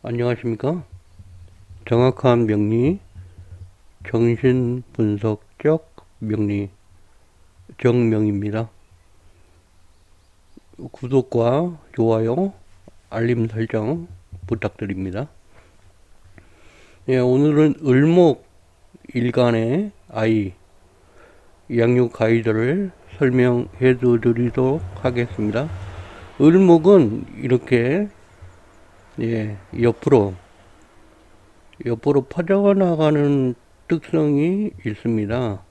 안녕하십니까? 정확한 명리, 정신분석적 명리, 정명입니다. 구독과 좋아요, 알림 설정 부탁드립니다. 예, 오늘은 을목 일간의 아이 양육 가이드를 설명해 드리도록 하겠습니다. 을목은 이렇게 예, 옆으로 옆으로 퍼져나가는 특성이 있습니다.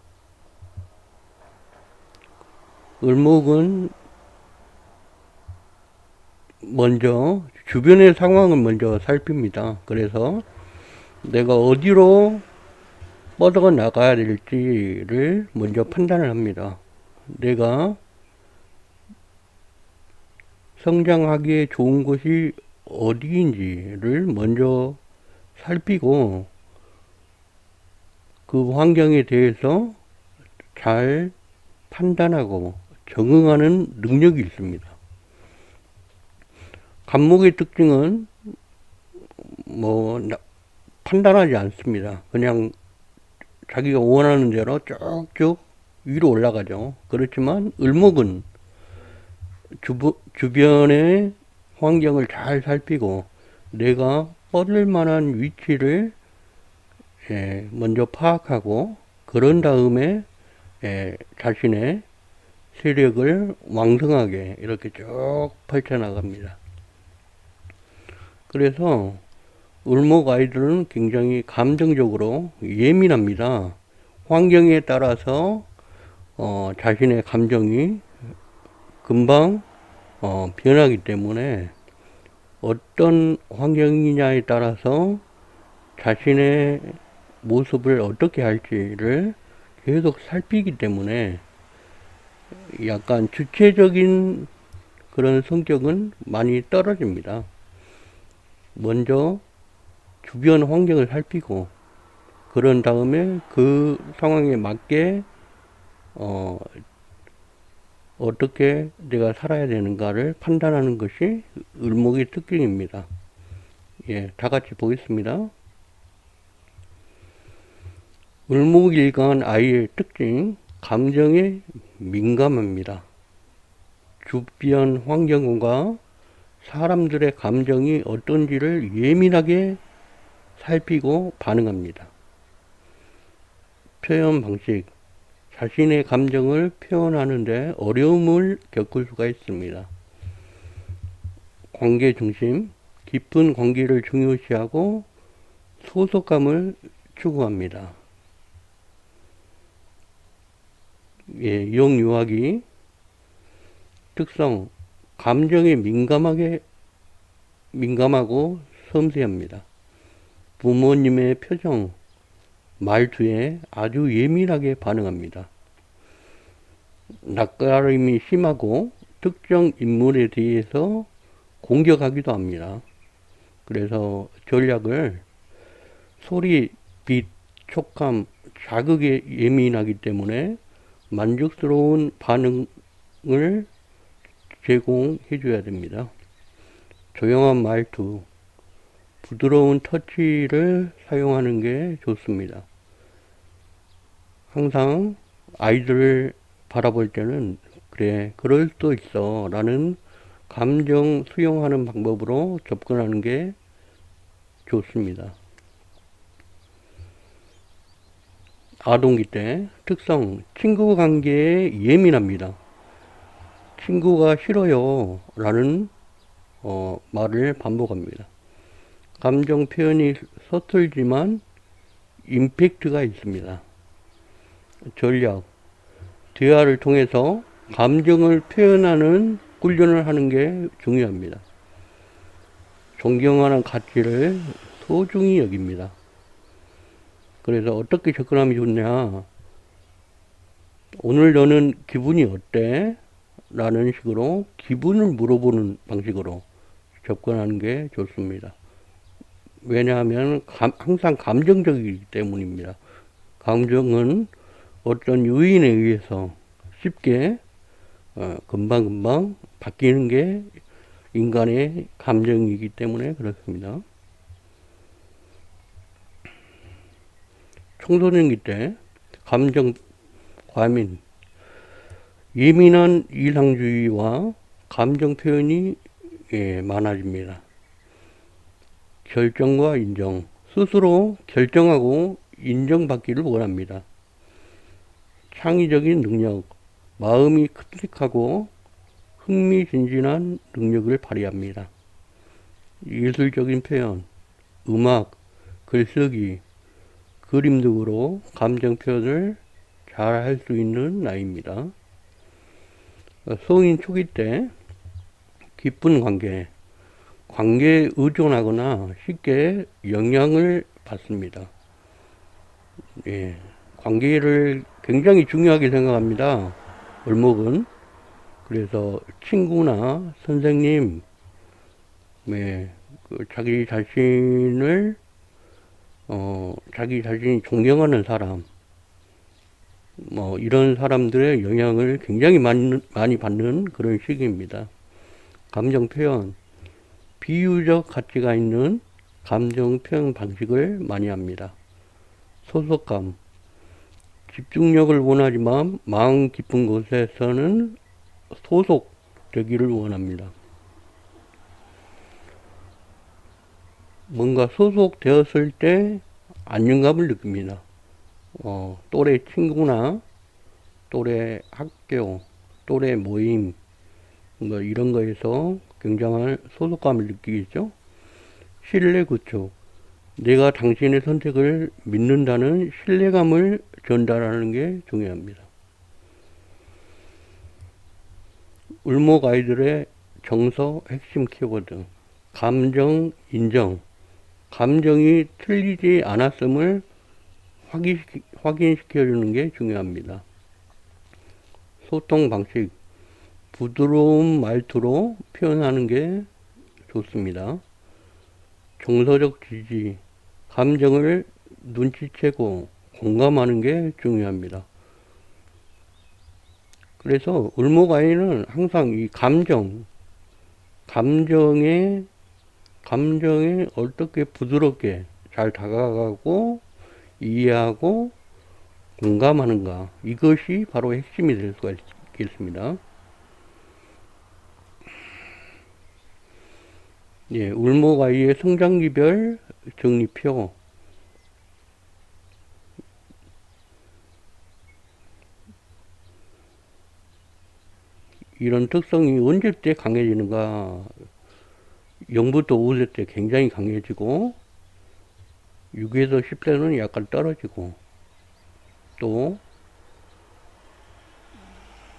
을목은 먼저 주변의 상황을 먼저 살핍니다. 그래서 내가 어디로 뻗어 나가야 될지를 먼저 판단을 합니다. 내가 성장하기에 좋은 곳이 어디인지를 먼저 살피고 그 환경에 대해서 잘 판단하고 적응하는 능력이 있습니다. 감목의 특징은 뭐 나- 판단하지 않습니다. 그냥 자기가 원하는 대로 쭉쭉 위로 올라가죠. 그렇지만 을목은 주부, 주변의 환경을 잘 살피고 내가 뻗을 만한 위치를 예, 먼저 파악하고 그런 다음에 예, 자신의 세력을 왕성하게 이렇게 쭉 펼쳐나갑니다. 그래서 을목 아이들은 굉장히 감정적으로 예민합니다. 환경에 따라서 어, 자신의 감정이 금방 어, 변하기 때문에 어떤 환경이냐에 따라서 자신의 모습을 어떻게 할지를 계속 살피기 때문에 약간 주체적인 그런 성격은 많이 떨어집니다. 먼저 주변 환경을 살피고 그런 다음에 그 상황에 맞게 어, 어떻게 내가 살아야 되는가를 판단하는 것이 을목의 특징입니다. 예, 다 같이 보겠습니다. 을목일간 아이의 특징, 감정에 민감합니다. 주변 환경과 사람들의 감정이 어떤지를 예민하게 살피고 반응합니다. 표현 방식, 자신의 감정을 표현하는데 어려움을 겪을 수가 있습니다. 관계 중심, 깊은 관계를 중요시하고 소속감을 추구합니다. 예, 용유학이 특성, 감정에 민감하게 민감하고 섬세합니다. 부모님의 표정, 말투에 아주 예민하게 반응합니다. 낯가림이 심하고 특정 인물에 대해서 공격하기도 합니다. 그래서 전략을 소리, 빛, 촉감, 자극에 예민하기 때문에 만족스러운 반응을 제공해 줘야 됩니다. 조용한 말투, 부드러운 터치를 사용하는 게 좋습니다. 항상 아이들을 바라볼 때는 그래, 그럴 수도 있어 라는 감정 수용하는 방법으로 접근하는 게 좋습니다. 아동기 때 특성, 친구 관계에 예민합니다. 친구가 싫어요 라는 어, 말을 반복합니다. 감정 표현이 서툴지만 임팩트가 있습니다. 전략. 대화를 통해서 감정을 표현하는 훈련을 하는 게 중요합니다. 존경하는 가치를 소중히 여깁니다. 그래서 어떻게 접근하면 좋냐. 오늘 너는 기분이 어때? 라는 식으로 기분을 물어보는 방식으로 접근하는 게 좋습니다. 왜냐하면 감, 항상 감정적이기 때문입니다. 감정은 어떤 요인에 의해서 쉽게 어, 금방금방 바뀌는 게 인간의 감정이기 때문에 그렇습니다. 청소년기 때 감정 과민, 예민한 이상주의와 감정 표현이 예, 많아집니다. 결정과 인정, 스스로 결정하고 인정받기를 원합니다. 창의적인 능력, 마음이 크lik하고 흥미진진한 능력을 발휘합니다. 예술적인 표현, 음악, 글쓰기, 그림 등으로 감정 표현을 잘 할 수 있는 나이입니다. 성인 초기 때 깊은 관계, 관계에 의존하거나 쉽게 영향을 받습니다. 예, 관계를 굉장히 중요하게 생각합니다. 을목은. 그래서 친구나 선생님, 네, 그 자기 자신을, 어, 자기 자신이 존경하는 사람, 뭐, 이런 사람들의 영향을 굉장히 많이, 많이 받는 그런 시기입니다. 감정 표현, 비유적 가치가 있는 감정 표현 방식을 많이 합니다. 소속감, 집중력을 원하지만 마음 깊은 곳에서는 소속되기를 원합니다. 뭔가 소속되었을 때 안정감을 느낍니다. 어, 또래 친구나 또래 학교, 또래 모임, 뭐 이런 거에서 굉장한 소속감을 느끼겠죠. 신뢰 구축. 내가 당신의 선택을 믿는다는 신뢰감을 전달하는 게 중요합니다. 울목 아이들의 정서 핵심 키워드. 감정 인정. 감정이 틀리지 않았음을 확인시켜주는 게 중요합니다. 소통 방식. 부드러운 말투로 표현하는 게 좋습니다. 정서적 지지, 감정을 눈치채고 공감하는 게 중요합니다. 그래서 을목아이는 항상 이 감정, 감정에, 감정에 어떻게 부드럽게 잘 다가가고 이해하고 공감하는가. 이것이 바로 핵심이 될 수가 있겠습니다. 예, 울목 아이의 성장기별 정리표. 이런 특성이 언제 때 강해지는가? 0부터 5세 때 굉장히 강해지고, 6에서 10세는 약간 떨어지고, 또,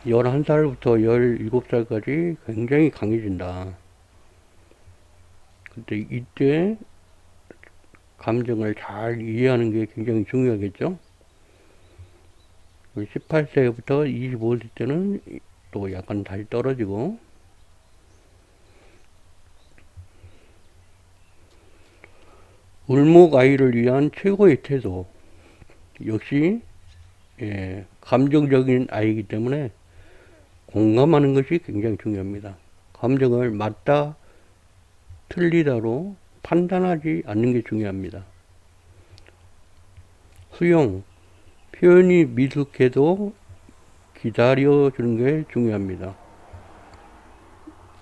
11살부터 17살까지 굉장히 강해진다. 근데 이때 감정을 잘 이해하는 게 굉장히 중요하겠죠. 18세부터 25세 때는 또 약간 다시 떨어지고 울목 아이를 위한 최고의 태도 역시 예, 감정적인 아이이기 때문에 공감하는 것이 굉장히 중요합니다. 감정을 맞다 틀리다로 판단하지 않는 게 중요합니다. 수용, 표현이 미숙해도 기다려주는 게 중요합니다.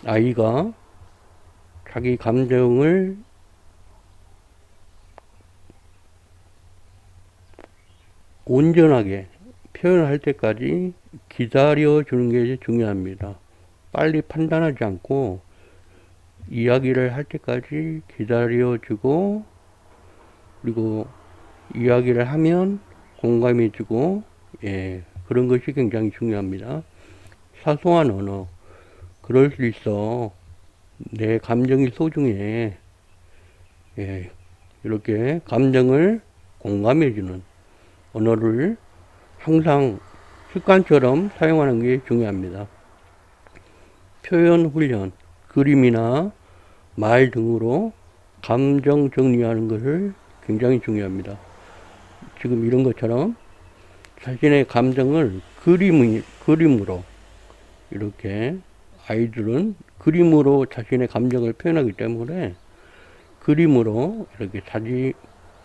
아이가 자기 감정을 온전하게 표현할 때까지 기다려주는 게 중요합니다. 빨리 판단하지 않고 이야기를 할 때까지 기다려주고 그리고 이야기를 하면 공감해주고 예 그런 것이 굉장히 중요합니다. 사소한 언어 그럴 수 있어 내 감정이 소중해 예 이렇게 감정을 공감해주는 언어를 항상 습관처럼 사용하는 게 중요합니다. 표현 훈련 그림이나 말 등으로 감정 정리하는 것을 굉장히 중요합니다. 지금 이런 것처럼 자신의 감정을 그림, 그림으로 이렇게 아이들은 그림으로 자신의 감정을 표현하기 때문에 그림으로 이렇게 자기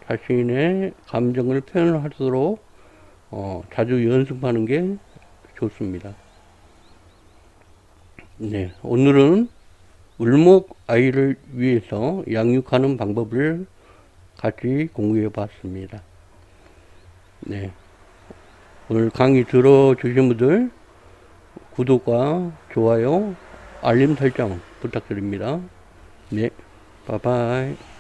자신의 감정을 표현할수록 어, 자주 연습하는 게 좋습니다. 네, 오늘은 울목 아이를 위해서 양육하는 방법을 같이 공유해 봤습니다. 네. 오늘 강의 들어주신 분들 구독과 좋아요, 알림 설정 부탁드립니다. 네, 바이바이.